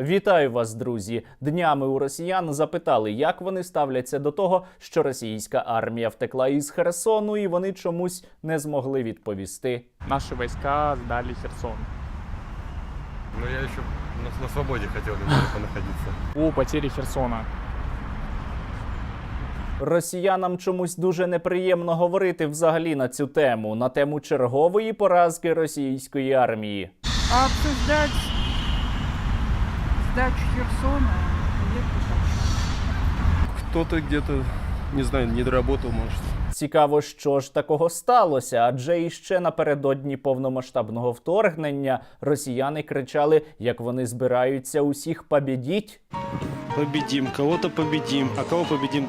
Вітаю вас, друзі! Днями у росіян запитали, як вони ставляться до того, що російська армія втекла із Херсону, і вони чомусь не змогли відповісти. Наши войска сдали Херсон. Но я еще на, на свободе хотел немного понаходиться. О потере Херсона. Росіянам чомусь дуже неприємно говорити взагалі на цю тему, на тему чергової поразки російської армії. А обсуждать Херсона нет Кто-то где-то, не знаю, не доработал, может. Цікаво, що ж такого сталося, адже іще напередодні повномасштабного вторгнення росіяни кричали, як вони збираються усіх побідіть. победим, кого-то победим, а кого победим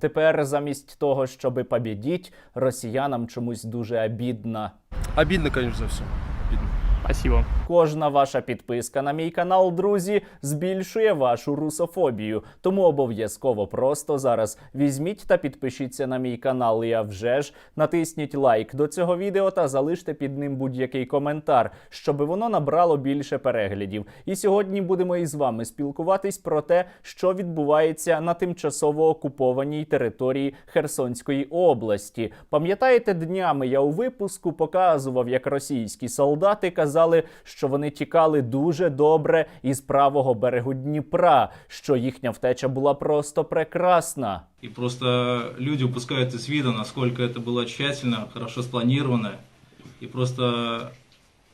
Тепер замість того, щоби побідіть, росіянам чомусь дуже обідно. Обидно, конечно, за все. Спасибо. Кожна ваша підписка на мій канал, друзі, збільшує вашу русофобію. Тому обов'язково просто зараз візьміть та підпишіться на мій канал. І а вже ж натисніть лайк до цього відео та залиште під ним будь-який коментар, щоб воно набрало більше переглядів. І сьогодні будемо із вами спілкуватись про те, що відбувається на тимчасово окупованій території Херсонської області. Пам'ятаєте, днями я у випуску показував, як російські солдати казали, що вони тікали дуже добре із правого берегу Дніпра, що їхня втеча була просто прекрасна. І просто люди упускають з виду, наскільки це було тщательно, хорошо спланировано І просто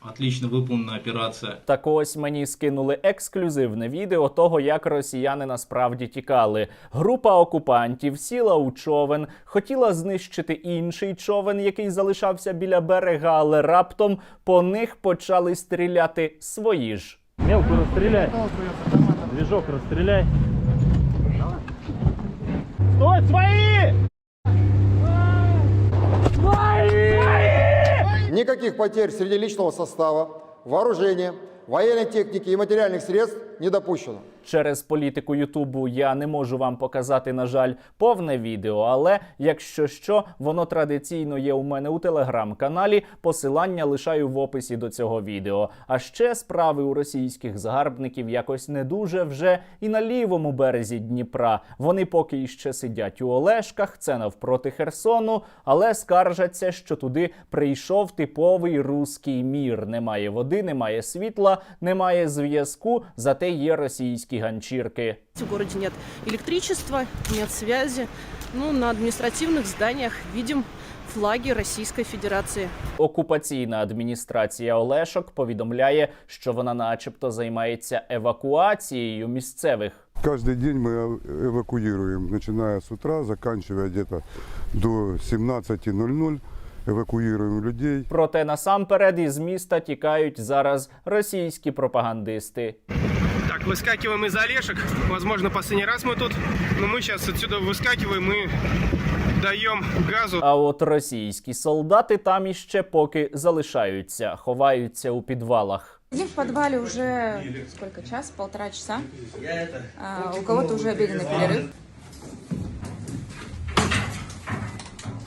отлично выполнена операция. Так ось мені скинули ексклюзивне відео того, як росіяни насправді тікали. Група окупантів сіла у човен, хотіла знищити інший човен, який залишався біля берега, але раптом по них почали стріляти свої ж. Мелку расстреляй. Движок расстреляй. Стой, свои! Никаких потерь среди личного состава, вооружения, военной техники и материальных средств не допущено. Через політику Ютубу я не можу вам показати, на жаль, повне відео, але якщо що, воно традиційно є у мене у телеграм-каналі. Посилання лишаю в описі до цього відео. А ще справи у російських загарбників якось не дуже вже і на лівому березі Дніпра. Вони поки іще сидять у Олешках, це навпроти Херсону, але скаржаться, що туди прийшов типовий руський мір. Немає води, немає світла, немає зв'язку, зате є російські ганчірки. В городе нет электричества, нет связи. Ну, на административных зданиях видим флаги Российской Федерации. Окупаційна адміністрація Олешок повідомляє, що вона, начебто, займається евакуацією місцевих. Каждый день мы эвакуируем, начиная с утра, заканчивая где-то до 17.00, эвакуируем людей. Проте насамперед із міста тікають зараз російські пропагандисти. Так, выскакиваем из Олешек. Возможно, последний раз мы тут. Но мы сейчас отсюда выскакиваем и даем газу. А от російські солдати там іще поки залишаються, ховаються у підвалах. Сидим в подвале уже сколько час? Полтора часа. А, у кого-то уже обеденный перерыв.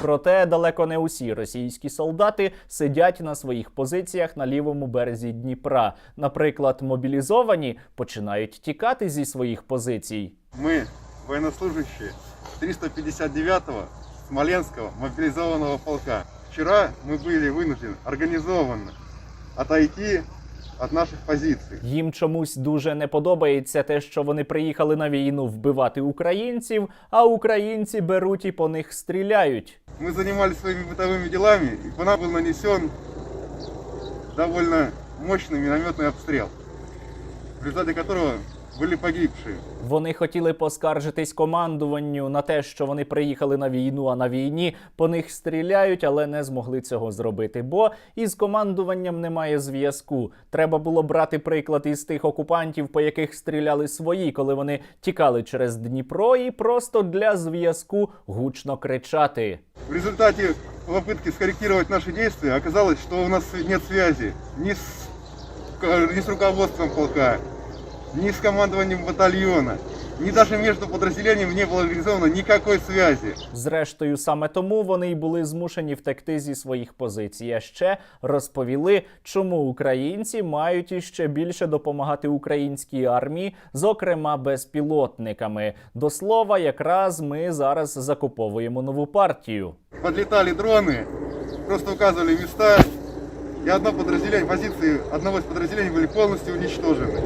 Проте далеко не усі російські солдати сидять на своїх позиціях на лівому березі Дніпра. Наприклад, мобілізовані починають тікати зі своїх позицій. Мы, военнослужащие 359-го Смоленского мобилизованного полка. Вчера мы были вынуждены организованно отойти от наших позиций. Їм чомусь дуже не подобається те, що вони приїхали на війну вбивати українців, а українці беруть і по них стріляють. Мы занимались своими бытовыми делами, и по нам был нанесен довольно мощный минометный обстрел, в результате которого были погибшие. Вони хотіли поскаржитись командуванню на те, що вони приїхали на війну, а на війні по них стріляють, але не змогли цього зробити. Бо із командуванням немає зв'язку. Треба було брати приклад із тих окупантів, по яких стріляли свої, коли вони тікали через Дніпро, і просто для зв'язку гучно кричати. В результате попытки скорректировать наши действия оказалось, что у нас нет связи ни с, ни с руководством полка, ни с командованием батальона, ни даже между подразделениями не было реализовано никакой связи. Зрештою, саме тому вони й були змушені втекти зі своїх позицій. А ще розповіли, чому українці мають іще більше допомагати українській армії, зокрема безпілотниками. До слова, якраз ми зараз закуповуємо нову партію. Подлетали дроны, просто указывали места, и одно подразделение, позиции одного из подразделений были полностью уничтожены.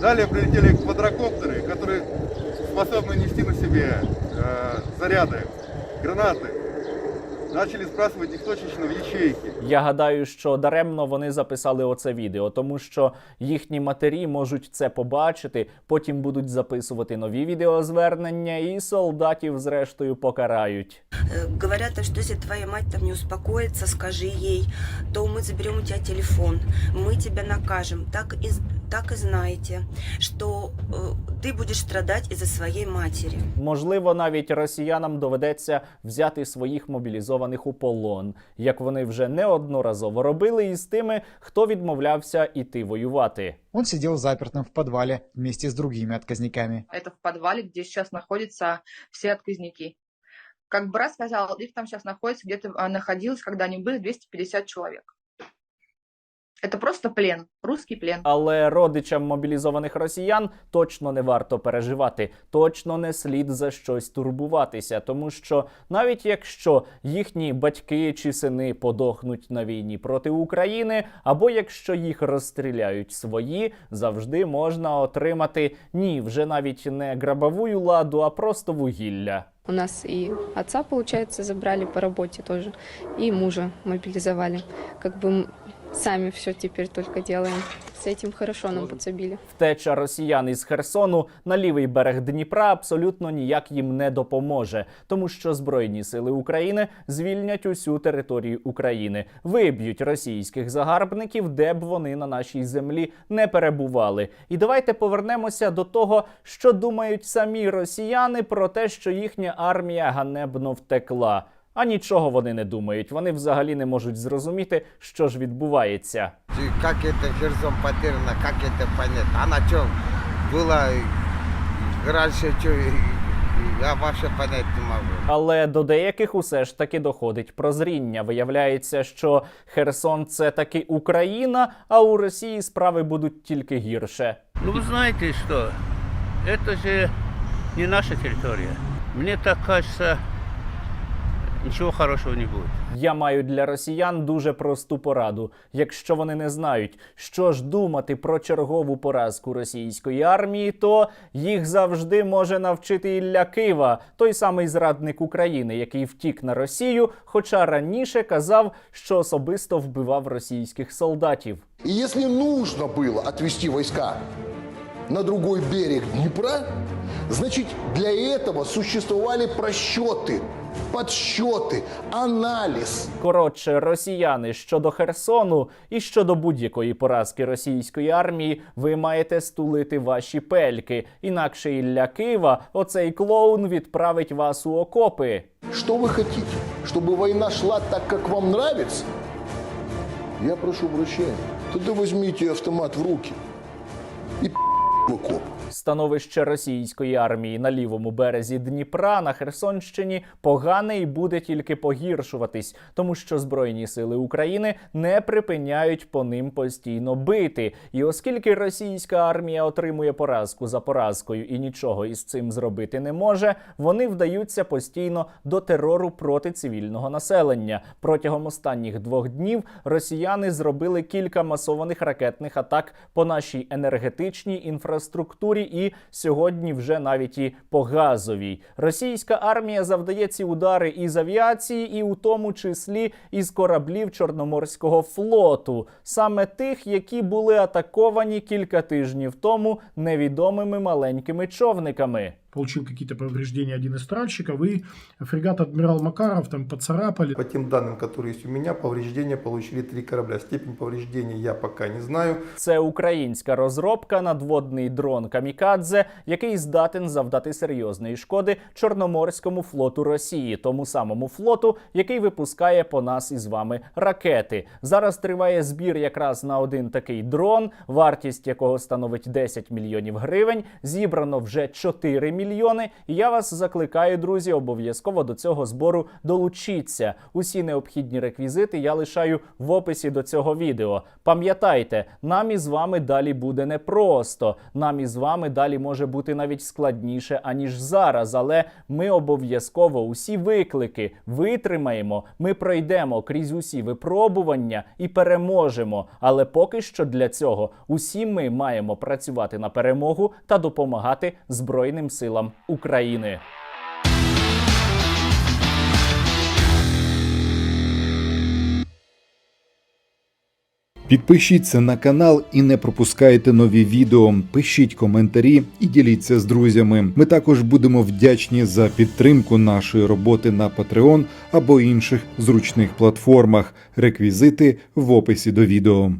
Далее прилетели квадрокоптеры, которые способны нести на себе э, заряды, гранаты. Начали сбрасывать их точечно в ячейки. Я гадаю, що даремно вони записали оце відео, тому що їхні матері можуть це побачити, потім будуть записувати нові відеозвернення, і солдатів, зрештою, покарають. Э, Говорят, что если твоя мать там не успокоится, скажи ей, то мы заберем у тебя телефон, мы тебя накажем. Так и, так и знаете, что э, ты будешь страдать из-за своей матери. Можливо, навіть росіянам доведеться взяти своїх мобілізованих у полон, як вони вже неодноразово робили із тими, хто відмовлявся іти воювати. Он сидел запертым в подвале вместе с другими отказниками. Это в подвале, где сейчас находятся все отказники. Как брат сказал, их там сейчас находится, где-то а, находилось, когда они были, 250 человек. Это просто плен, русский плен. Але родичам мобілізованих росіян точно не варто переживати, точно не слід за щось турбуватися, тому що навіть якщо їхні батьки чи сини подохнуть на війні проти України, або якщо їх розстріляють свої, завжди можна отримати ні, вже навіть не грабовую ладу, а просто вугілля. У нас и отца, получается, забрали по работе тоже, и мужа мобилизовали. Как бы м, сами все теперь только делаем. С этим хорошо нам подсобили. Втеча росіян із Херсону на лівий берег Дніпра абсолютно ніяк їм не допоможе, тому що Збройні сили України звільнять усю територію України, виб'ють російських загарбників, де б вони на нашій землі не перебували. І давайте повернемося до того, що думають самі росіяни про те, що їхня армія ганебно втекла. А нічого вони не думають. Вони взагалі не можуть зрозуміти, що ж відбувається. Как это Херсон потеряно, как это понять? А на чем было раньше, что я вообще понять не могу. Але до деяких усе ж таки доходить прозріння. Виявляється, що Херсон це таки Україна, а у Росії справи будуть тільки гірше. Ну, вы знаете что? Это же не наша территория. Мне так кажется, ничего хорошего не будет. Я маю для росіян дуже просту пораду. Якщо вони не знають, що ж думати про чергову поразку російської армії, то їх завжди може навчити Ілля Кива, той самий зрадник України, який втік на Росію, хоча раніше казав, що особисто вбивав російських солдатів. И если нужно было отвести войска на другой берег Днепра, значит для этого существовали просчеты, подсчеты, анализ. Коротше, росіяни щодо Херсону і щодо будь-якої поразки російської армії, ви маєте стулити ваші пельки. Інакше Ілля Кива, оцей клоун, відправить вас у окопи. Что вы хотите? Чтобы война шла так, как вам нравится? Я прошу прощения. Тогда возьмите автомат в руки и в окоп. Становище російської армії на лівому березі Дніпра на Херсонщині погане і буде тільки погіршуватись, тому що Збройні сили України не припиняють по ним постійно бити. І оскільки російська армія отримує поразку за поразкою і нічого із цим зробити не може, вони вдаються постійно до терору проти цивільного населення. Протягом останніх двох днів росіяни зробили кілька масованих ракетних атак по нашій енергетичній інфраструктурі і сьогодні вже навіть і по газовій. Російська армія завдає ці удари і з авіації, і у тому числі із кораблів Чорноморського флоту, саме тих, які були атаковані кілька тижнів тому невідомими маленькими човниками. Получил какие-то повреждения один из тральщиков, и фрегат «Адмирал Макаров» там поцарапали. По тем данным, которые есть у меня, повреждения получили три корабля. Степень повреждений я пока не знаю. Це українська розробка надводний дрон Камікадзе, який здатен завдати серйозної шкоди Чорноморському флоту Росії, тому самому флоту, який випускає по нас із вами ракети. Зараз триває збір якраз на один такий дрон, вартість якого становить 10 мільйонів гривень. Зібрано вже 4 мільйони. І я вас закликаю, друзі, обов'язково до цього збору долучіться. Усі необхідні реквізити я лишаю в описі до цього відео. Пам'ятайте, нам із вами далі буде непросто. Нам із вами далі може бути навіть складніше аніж зараз. Але ми обов'язково усі виклики витримаємо. Ми пройдемо крізь усі випробування і переможемо. Але поки що для цього усі ми маємо працювати на перемогу та допомагати Збройним силам України. Підпишіться на канал і не пропускайте нові відео. Пишіть коментарі і діліться з друзями. Ми також будемо вдячні за підтримку нашої роботи на Patreon або інших зручних платформах. Реквізити в описі до відео.